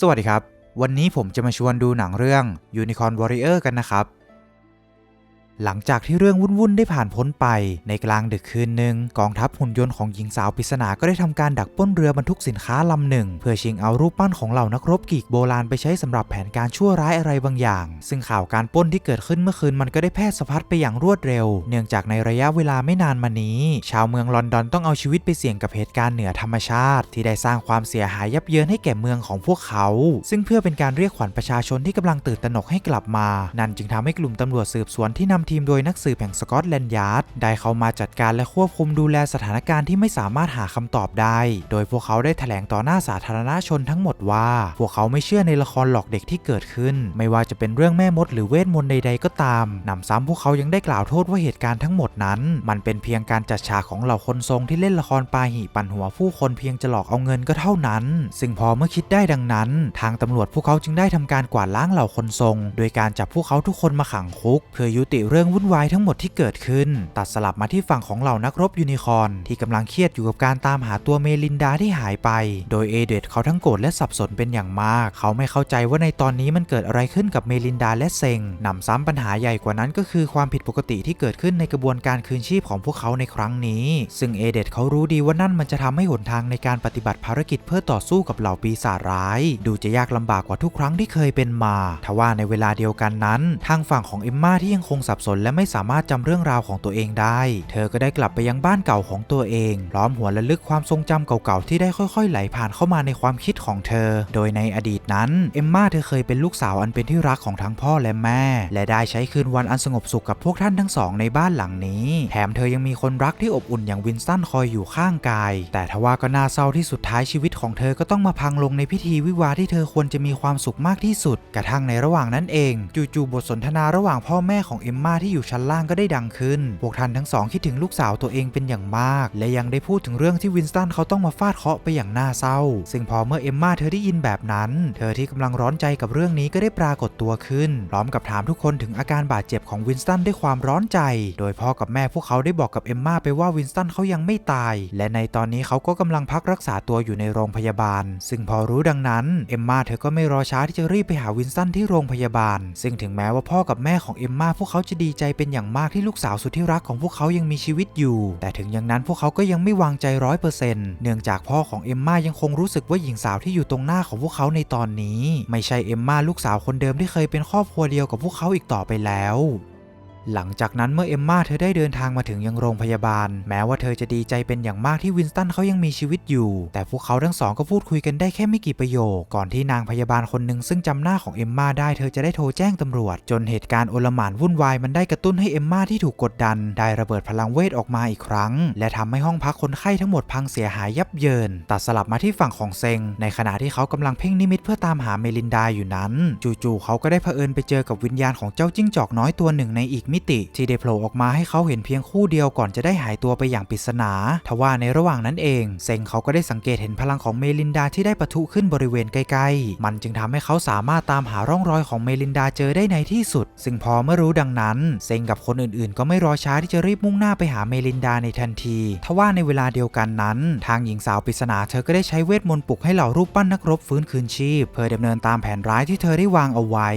สวัสดีครับ วันนี้ผมจะมาชวนดูหนังเรื่อง Unicorn Warrior กันนะครับ หลังจากที่เรื่องวุ่นๆได้ผ่านพ้นไปในกลางดึกคืนหนึ่งกองทัพหุ่นยนต์ของหญิงสาวปริศนาก็ได้ทำการดักป้นเรือบรรทุกสินค้าลำหนึ่ง เพื่อชิงเอารูปปั้นของเหล่านักรบกีกโบราณไปใช้สำหรับแผนการชั่วร้ายอะไรบางอย่าง ซึ่งข่าวการป้นที่เกิดขึ้นเมื่อคืนมันก็ได้แพร่สะพัดไปอย่างรวดเร็ว เนื่องจากในระยะเวลาไม่นานมานี้ ชาวเมืองลอนดอนต้องเอาชีวิตไปเสี่ยงกับเหตุการณ์เหนือธรรมชาติ ที่ได้สร้างความเสียหายยับเยินให้แก่เมืองของพวกเขา ซึ่งเพื่อเป็นการเรียกขวัญประชาชนที่กำลังตื่นตระหนกให้กลับมา นั่นจึงทำให้กลุ่มตำรวจสืบสวนที่นำทีมโดยนักสืบแห่งสกอตแลนด์ยาร์ดได้เข้ามาจัดการและควบคุมดูแลสถานการณ์ที่ไม่สามารถหาคำตอบได้ โดยพวกเขาได้แถลงต่อหน้าสาธารณชนทั้งหมดว่า พวกเขาไม่เชื่อในละครหลอกเด็กที่เกิดขึ้น ไม่ว่าจะเป็นเรื่องแม่มดหรือเวทมนต์ใดๆก็ตามนำซ้ำพวกเขายังได้กล่าวโทษว่าเหตุการณ์ทั้งหมดนั้น มันเป็นเพียงการจัดฉากของเหล่าคนทรงที่เล่นละครปาหีปั่นหัวผู้คนเพียงจะหลอกเอาเงินก็เท่านั้น ซึ่งพอเมื่อคิดได้ดังนั้น ทางตำรวจพวกเขาจึงได้ทำการกวาดล้างเหล่าคนทรง โดยการจับพวกเขาทุกคนมาขังคุกเพื่อยุติเเรื่องวุ่นวายทั้งหมดที่เกิดขึ้น ตัดสลับมาที่ฝั่งของเหล่านักรบยูนิคอร์นที่กำลังเครียดอยู่กับการตามหาตัวเมลินดาที่หายไป โดยเอเดดเขาทั้งโกรธและสับสนเป็นอย่างมาก เขาไม่เข้าใจว่าในตอนนี้มันเกิดอะไรขึ้นกับเมลินดาและเซงหนำซ้ำปัญหาใหญ่กว่านั้นก็คือความผิดปกติที่เกิดขึ้นในกระบวนการคืนชีพของพวกเขาในครั้งนี้ ซึ่งเอเดดเขารู้ดีว่านั่นมันจะทำให้หนทางในการปฏิบัติภารกิจเพื่อต่อสู้กับเหล่าปีศาจร้าย ดูจะยากลำบากกว่าทุกครั้งที่เคยเป็นมา ทว่าในเวลาเดียวกันนั้น ทางฝั่งของเอมมาที่ยังคงสับสนและไม่สามารถจำเรื่องราวของตัวเองได้ เธอก็ได้กลับไปยังบ้านเก่าของตัวเอง พร้อมหัวนระลึกความทรงจำเก่าๆที่ได้ค่อยๆ ไหลผ่านเข้ามาในความคิดของเธอ โดยในอดีตนั้น เอมมาเธอเคยเป็นลูกสาวอันเป็นที่รักของทั้งพ่อและแม่ และได้ใช้คืนวันอันสงบสุขกับพวกท่านทั้งสองในบ้านหลังนี้ แถมเธอยังมีคนรักที่อบอุ่นอย่างวินสตันคอยอยู่ข้างกาย แต่ทว่าก็น่าเศร้าที่สุดท้ายชีวิตของเธอก็ต้องมาพังลงในพิธีวิวาที่เธอควรจะมีความสุขมากที่สุด กระทั่งในระหว่างนั้นเอง จู่ๆบทสนทนาระหว่างพ่อแม่ของเอมมาที่อยู่ชั้นล่างก็ได้ดังขึ้น พวกท่านทั้งสองคิดถึงลูกสาวตัวเองเป็นอย่างมาก และยังได้พูดถึงเรื่องที่วินสตันเขาต้องมาฟาดเคาะไปอย่างน่าเศร้า ซึ่งพอเมื่อเอมมาเธอได้ยินแบบนั้น เธอที่กำลังร้อนใจกับเรื่องนี้ก็ได้ปรากฏตัวขึ้น พร้อมกับถามทุกคนถึงอาการบาดเจ็บของวินสตันด้วยความร้อนใจ โดยพ่อกับแม่พวกเขาได้บอกกับเอมมาไปว่าวินสตันเขายังไม่ตาย และในตอนนี้เขาก็กำลังพักรักษาตัวอยู่ในโรงพยาบาล ซึ่งพอรู้ดังนั้นเอมมาเธอก็ไม่รอช้าที่จะรีบไปหาวินสตันที่โรงพยาบาล ซึ่งถึงแม้ว่าพ่อกับแม่ของเอมมาพวกเขาจะดีใจเป็นอย่างมากที่ลูกสาวสุดที่รักของพวกเขายังมีชีวิตอยู่ แต่ถึงอย่างนั้นพวกเขาก็ยังไม่วางใจร้อยเปอร์เซ็นต์เนื่องจากพ่อของเอมมายังคงรู้สึกว่าหญิงสาวที่อยู่ตรงหน้าของพวกเขาในตอนนี้ ไม่ใช่เอมมาลูกสาวคนเดิมที่เคยเป็นครอบครัวเดียวกับพวกเขาอีกต่อไปแล้ว หลังจากนั้นเมื่อเอมมาเธอได้เดินทางมาถึงยังโรงพยาบาล แม้ว่าเธอจะดีใจเป็นอย่างมากที่วินสตันเขายังมีชีวิตอยู่ แต่พวกเขาทั้งสองก็พูดคุยกันได้แค่ไม่กี่ประโยค ก่อนที่นางพยาบาลคนหนึ่งซึ่งจำหน้าของเอมมาได้เธอจะได้โทรแจ้งตำรวจ จนเหตุการณ์โอลหม่านวุ่นวายมันได้กระตุ้นให้เอมมาที่ถูกกดดัน ได้ระเบิดพลังเวทออกมาอีกครั้ง และทำให้ห้องพักคนไข้ทั้งหมดพังเสียหายยับเยิน ตัดสลับมาที่ฝั่งของเซง ในขณะที่เขากำลังเพ่งนิมิตเพื่อตามหาเมลินดาอยู่นั้น จู่ๆเขาก็ได้เผอิญไปเจอกับวิญญาณของเจ้าจิ้งจอกน้อยตัวหนึ่งในอีกมิติที่ได้โผล่ออกมาให้เขาเห็นเพียงคู่เดียวก่อนจะได้หายตัวไปอย่างปริศนา ทว่าในระหว่างนั้นเองเซงเขาก็ได้สังเกตเห็นพลังของเมลินดาที่ได้ปะทุขึ้นบริเวณใกล้ๆ มันจึงทำให้เขาสามารถตามหาร่องรอยของเมลินดาเจอได้ในที่สุด ซึ่งพอเมื่อรู้ดังนั้นเซงกับคนอื่นๆ ก็ไม่รอช้าที่จะรีบมุ่งหน้าไปหาเมลินดาในทันทีทว่าในเวลาเดียวกันนั้น ทางหญิงสาวปริศนาเธอก็ได้ใช้เวทมนต์ปลุกให้เหล่ารูปปั้นนักรบฟื้นคืนชีพ เพื่อดำเนินตามแผนร้ายที่เธอได้วางเอาไว้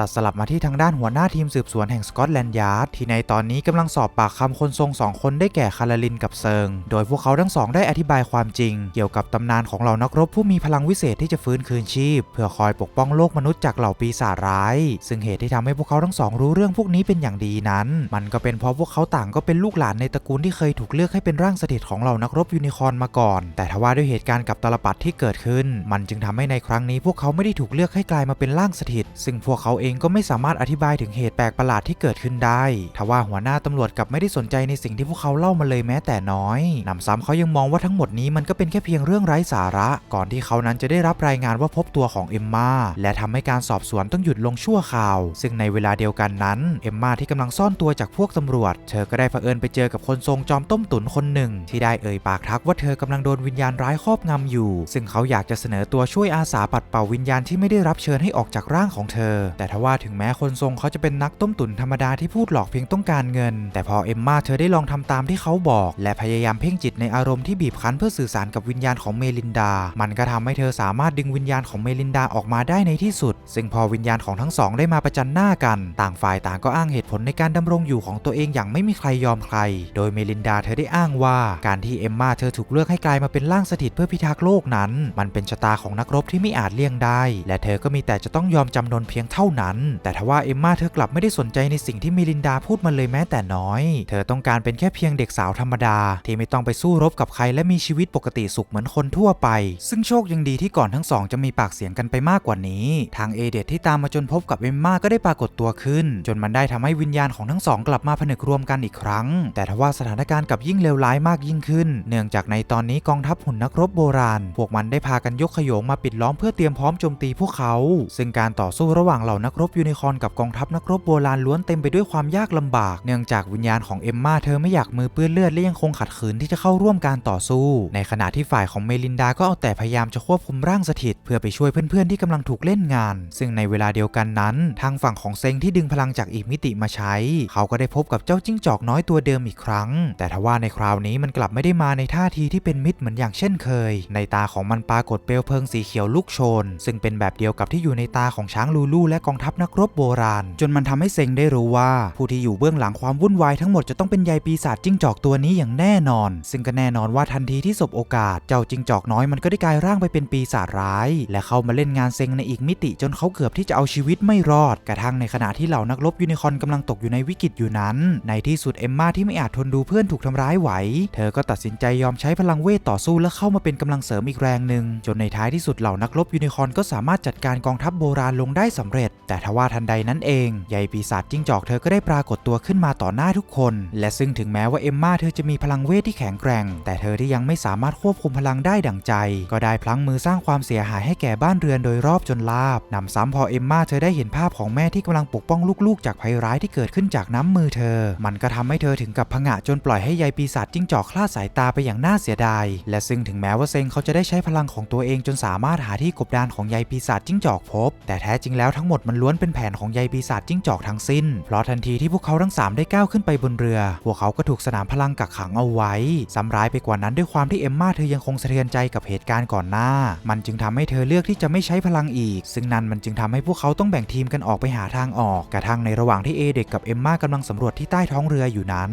ตัดสลับมาที่ทางด้านหัวหน้าทีมสืบสวนแห่งสกอตแลนด์ยาร์ดที่ในตอนนี้กำลังสอบปากคำคนทรงสองคนได้แก่คาราลินกับเซิง โดยพวกเขาทั้งสองได้อธิบายความจริง เกี่ยวกับตำนานของเหล่านักรบผู้มีพลังวิเศษที่จะฟื้นคืนชีพ เพื่อคอยปกป้องโลกมนุษย์จากเหล่าปีศาจร้าย ซึ่งเหตุที่ทำให้พวกเขาทั้งสองรู้เรื่องพวกนี้เป็นอย่างดีนั้น มันก็เป็นเพราะพวกเขาต่างก็เป็นลูกหลานในตระกูลที่เคยถูกเลือกให้เป็นร่างสถิตของเหล่านักรบยูนิคอร์นมาก่อน แต่ทว่าด้วยเหตุการณ์กับตลปัดที่เกิดขึ้น มันจึงทำให้ในครั้งนี้พวกเขาไม่ได้ถูกเลือกให้กลายมาเป็นร่างสถิต ซึ่งพวกเขาเองก็ไม่สามารถอธิบายถึงเหตุแปลกประหลาดที่เกิดขึ้นได้ทว่าหัวหน้าตำรวจกลับไม่ได้สนใจในสิ่งที่พวกเขาเล่ามาเลยแม้แต่น้อยนำซ้ำเขายังมองว่าทั้งหมดนี้มันก็เป็นแค่เพียงเรื่องไร้สาระ ก่อนที่เขานั้นจะได้รับรายงานว่าพบตัวของเอมมาและทำให้การสอบสวนต้องหยุดลงชั่วคราว ซึ่งในเวลาเดียวกันนั้นเอมมาที่กำลังซ่อนตัวจากพวกตำรวจ เธอก็ได้เผอิญไปเจอกับคนทรงจอมต้มตุ๋นคนหนึ่ง ที่ได้เอ่ยปากทักว่าเธอกำลังโดนวิญญาณร้ายครอบงำอยู่ ซึ่งเขาอยากจะเสนอตัวช่วยอาสาปัดเป่าวิญญาณที่ไม่ได้รับเชิญให้ออกจากร่างของเธอ แต่ทว่าถึงแม้คนทรงเขาจะเป็นนักต้มตุ๋นธรรมดาที่พูดหลอกเพียงต้องการเงิน แต่พอเอมมาเธอได้ลองทำตามที่เขาบอก และพยายามเพ่งจิตในอารมณ์ที่บีบคั้นเพื่อสื่อสารกับวิญญาณของเมลินดา มันก็ทำให้เธอสามารถดึงวิญญาณของเมลินดาออกมาได้ในที่สุด ซึ่งพอวิญญาณของทั้งสองได้มาประจันหน้ากัน ต่างฝ่ายต่างก็อ้างเหตุผลในการดำรงอยู่ของตัวเองอย่างไม่มีใครยอมใคร โดยเมลินดาเธอได้อ้างว่า การที่เอมมาเธอถูกเลือกให้กลายมาเป็นร่างสถิตเพื่อพิทักษ์โลกนั้น มันเป็นชะตาของนักรบที่ไม่อาจเลี่ยงได้ และเธอก็มีแต่จะต้องยอมจำนนเพียงเท่านั้นแต่ทว่าเอมมาเธอกลับไม่ได้สนใจในสิ่งที่เมลินดาพูดมาเลยแม้แต่น้อย เธอต้องการเป็นแค่เพียงเด็กสาวธรรมดา ที่ไม่ต้องไปสู้รบกับใครและมีชีวิตปกติสุขเหมือนคนทั่วไป ซึ่งโชคยังดีที่ก่อนทั้งสองจะมีปากเสียงกันไปมากกว่านี้ ทางเอเดดที่ตามมาจนพบกับเอมมาก็ได้ปรากฏตัวขึ้น จนมันได้ทำให้วิญญาณของทั้งสองกลับมาผนึกรวมกันอีกครั้ง แต่ทว่าสถานการณ์กับยิ่งเลวร้ายมากยิ่งขึ้น เนื่องจากในตอนนี้กองทัพหุ่นนักรบโบราณ พวกมันได้พากันยกขโยงมาปิดล้อมเพื่อเตรียมพร้อมโจมตีพวกเขา ซึ่งการต่อสู้ระหว่างเหล่านักรบยูนิคอร์นกับกองทัพนักรบโบราณล้วนเต็มไปด้วยความยากลำบาก เนื่องจากวิญญาณของเอมมาเธอไม่อยากมือเปื้อนเลือดและยังคงขัดขืนที่จะเข้าร่วมการต่อสู้ ในขณะที่ฝ่ายของเมลินดาก็เอาแต่พยายามจะควบคุมร่างสถิต เพื่อไปช่วยเพื่อนๆที่กำลังถูกเล่นงาน ซึ่งในเวลาเดียวกันนั้น ทางฝั่งของเซงที่ดึงพลังจากอีกมิติมาใช้ เขาก็ได้พบกับเจ้าจิ้งจอกน้อยตัวเดิมอีกครั้ง แต่ทว่าในคราวนี้มันกลับไม่ได้มาในท่าทีที่เป็นมิตรเหมือนอย่างเช่นเคย ในตาของมันปรากฏเปลวเพลิงสีเขียวลุกโชน ซึ่งเป็นแบบเดียวกับที่อยู่ในตาของช้างลูลูและกองทัพนักรบโบราณ จนมันทำให้เซงได้รู้ว่า ผู้ที่อยู่เบื้องหลังความวุ่นวายทั้งหมดจะต้องเป็นใยปีศาจจิ้งจอกตัวนี้อย่างแน่นอน ซึ่งก็แน่นอนว่าทันทีที่สบโอกาส เจ้าจิ้งจอกน้อยมันก็ได้กลายร่างไปเป็นปีศาจร้าย และเข้ามาเล่นงานเซงในอีกมิติจนเขาเกือบที่จะเอาชีวิตไม่รอด กระทั่งในขณะที่เหล่านักรบยูนิคอร์นกำลังตกอยู่ในวิกฤตอยู่นั้น ในที่สุดเอมมาที่ไม่อาจทนดูเพื่อนถูกทำร้ายไหว เธอก็ตัดสินใจยอมใช้พลังเวทต่อสู้และเข้ามาเป็นกำลังเสริมอีกแรงหนึ่งจนในท้ายที่สุดเหล่านักรบยูนิคอนก็สามารถจัดการกองทัพโบราณลงได้สำเร็จแต่ทว่าทันใดนั้นเองใยปีศาจจิ้งจอกเธอก็ได้ปรากฏตัวขึ้นมาต่อหน้าทุกคน และซึ่งถึงแม้ว่าเอมมาเธอจะมีพลังเวทที่แข็งแกร่ง แต่เธอที่ยังไม่สามารถควบคุมพลังได้ดั่งใจ ก็ได้พลั้งมือสร้างความเสียหายให้แก่บ้านเรือนโดยรอบจนลาบนำซ้ำพอเอมมาเธอได้เห็นภาพของแม่ที่กำลังปกป้องลูกๆ จากภัยร้ายที่เกิดขึ้นจากน้ำมือเธอ มันก็ทำให้เธอถึงกับผงะจนปล่อยให้ใยปีศาจจิ้งจอกคลาดสายตาไปอย่างน่าเสียดาย และซึ่งถึงแม้ว่าเซงเขาจะได้ใช้พลังของตัวเองจนสามารถหาที่กบดานของใยปีศาจจิ้งจอกพบ แต่แท้จริงแล้วทั้งหมดมันล้วนเป็นแผนของใยปีศาจจิ้งจอกทั้งสิ้น เพราะทันทีที่พวกเขาทั้งสามได้ก้าวขึ้นไปบนเรือ พวกเขาก็ถูกสนามพลังกักขังเอาไว้ซ้ำร้ายไปกว่านั้นด้วยความที่เอมมาเธอยังคงสะเทือนใจกับเหตุการณ์ก่อนหน้า มันจึงทำให้เธอเลือกที่จะไม่ใช้พลังอีก ซึ่งนั่นมันจึงทำให้พวกเขาต้องแบ่งทีมกันออกไปหาทางออกกระทั่งในระหว่างที่เอเด็กกับเอมมากำลังสำรวจที่ใต้ท้องเรืออยู่นั้น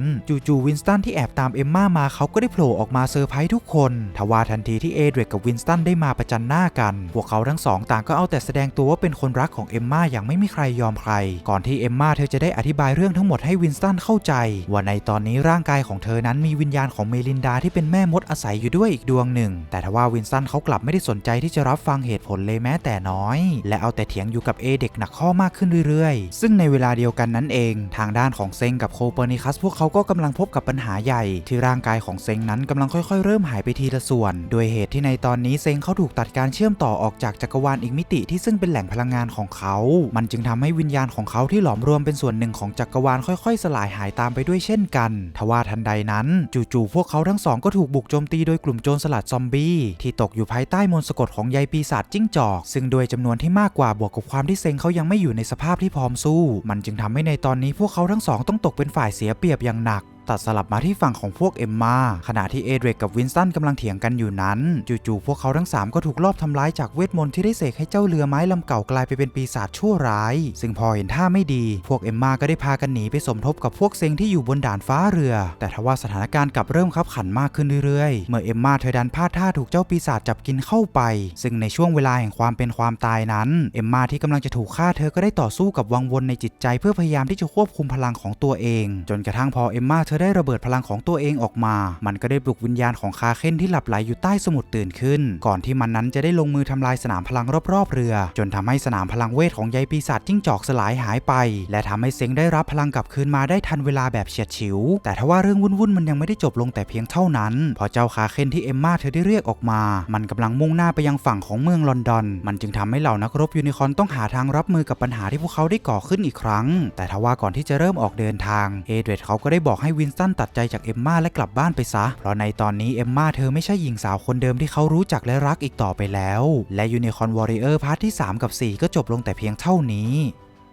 จู่ๆวินสตันที่แอบตามเอมมามาเขาก็ได้โผล่ออกมาเซอร์ไพรส์ทุกคนทว่าทันทีที่เอเดรกกับวินสตันได้มาประจันหน้ากัน พวกเขาทั้งสองต่างก็เอาแต่แสดงตัวว่าเป็นคนรักของเอมมาอย่างยังไม่มีใครยอมใคร ก่อนที่เอมมาเธอจะได้อธิบายเรื่องทั้งหมดให้วินสตันเข้าใจ ว่าในตอนนี้ร่างกายของเธอนั้นมีวิญญาณของเมลินดาที่เป็นแม่มดอาศัยอยู่ด้วยอีกดวงหนึ่ง แต่ทว่าวินสตันเขากลับไม่ได้สนใจที่จะรับฟังเหตุผลเลยแม้แต่น้อย และเอาแต่เถียงอยู่กับเอเด็กหนักข้อมากขึ้นเรื่อยๆ ซึ่งในเวลาเดียวกันนั้นเอง ทางด้านของเซงกับโคเปอร์นิคัส พวกเขาก็กำลังพบกับปัญหาใหญ่ ที่ร่างกายของเซงนั้นกำลังค่อยๆ เริ่มหายไปทีละส่วน โดยเหตุที่ในตอนนี้เซงเขาถูกตัดการเชื่อมต่อออกจากจักรวาลอีกมิติที่ซึ่งเป็นแหล่งพลังงานของเขามันจึงทำให้วิญญาณของเขาที่หลอมรวมเป็นส่วนหนึ่งของจักรวาลค่อยๆ สลายหายตามไปด้วยเช่นกัน ทว่าทันใดนั้นจู่ๆพวกเขาทั้งสองก็ถูกบุกโจมตีโดยกลุ่มโจรสลัดซอมบี้ที่ตกอยู่ภายใต้มนต์สะกดของใยปีศาจจิ้งจอก ซึ่งโดยจำนวนที่มากกว่าบวกกับความที่เซงเขายังไม่อยู่ในสภาพที่พร้อมสู้ มันจึงทำให้ในตอนนี้พวกเขาทั้งสองต้องตกเป็นฝ่ายเสียเปรียบอย่างหนัก ตัดสลับมาที่ฝั่งของพวกเอ็มมาขณะที่เอเดรกกับวินสตันกำลังเถียงกันอยู่นั้น จู่ๆพวกเขาทั้ง 3 ก็ถูกลอบทำร้ายจากเวทมนต์ที่ได้เสกให้เจ้าเรือไม้ลำเก่ากลายไปเป็นปีศาจชั่วร้าย ซึ่งพอเห็นท่าไม่ดี พวกเอ็มมาก็ได้พากันหนีไปสมทบกับพวกเซงที่อยู่บนด่านฟ้าเรือ แต่ทว่าสถานการณ์กลับเริ่มขับขันมากขึ้นเรื่อยๆ เมื่อเอ็มมาเธอดันพลาดท่าถูกเจ้าปีศาจจับกินเข้าไป ซึ่งในช่วงเวลาแห่งความเป็นความตายนั้น เอ็มมาที่กำลังจะถูกฆ่าเธอก็ได้ต่อสู้กับวังวนในจิตใจ เพื่อพยายามที่จะควบคุมพลังของตัวเอง จนกระทั่งพอเอมมาเธอได้ระเบิดพลังของตัวเองออกมา มันก็ได้ปลุกวิญญาณของคาเคนที่หลับไหลอยู่ใต้สมุทรตื่นขึ้น ก่อนที่มันนั้นจะได้ลงมือทำลายสนามพลังรอบๆเรือ จนทำให้สนามพลังเวทของใยปีศาจจิ้งจอกสลายหายไป และทำให้เซ็งได้รับพลังกลับคืนมาได้ทันเวลาแบบเฉียดฉิว แต่ทว่าเรื่องวุ่นๆมันยังไม่ได้จบลงแต่เพียงเท่านั้น พอเจ้าคาเคนที่เอมมาเธอได้เรียกออกมา มันกำลังมุ่งหน้าไปยังฝั่งของเมืองลอนดอน มันจึงทำให้เหล่านักรบยูนิคอนต้องหาทางรับมือกับปัญหาที่พวกเขาได้ก่อขึ้นอีกครั้ง แต่ทว่าก่อนที่จะเริ่มออกเดินทางเอเดรดเขาก็ได้บอกให้วินสตันตัดใจจากเอมมาและกลับบ้านไปซะ เพราะในตอนนี้เอมมาเธอไม่ใช่หญิงสาวคนเดิมที่เขารู้จักและรักอีกต่อไปแล้ว และยูนิคอร์นวอริเออร์พาร์ทที่ 3 กับ 4 ก็จบลงแต่เพียงเท่านี้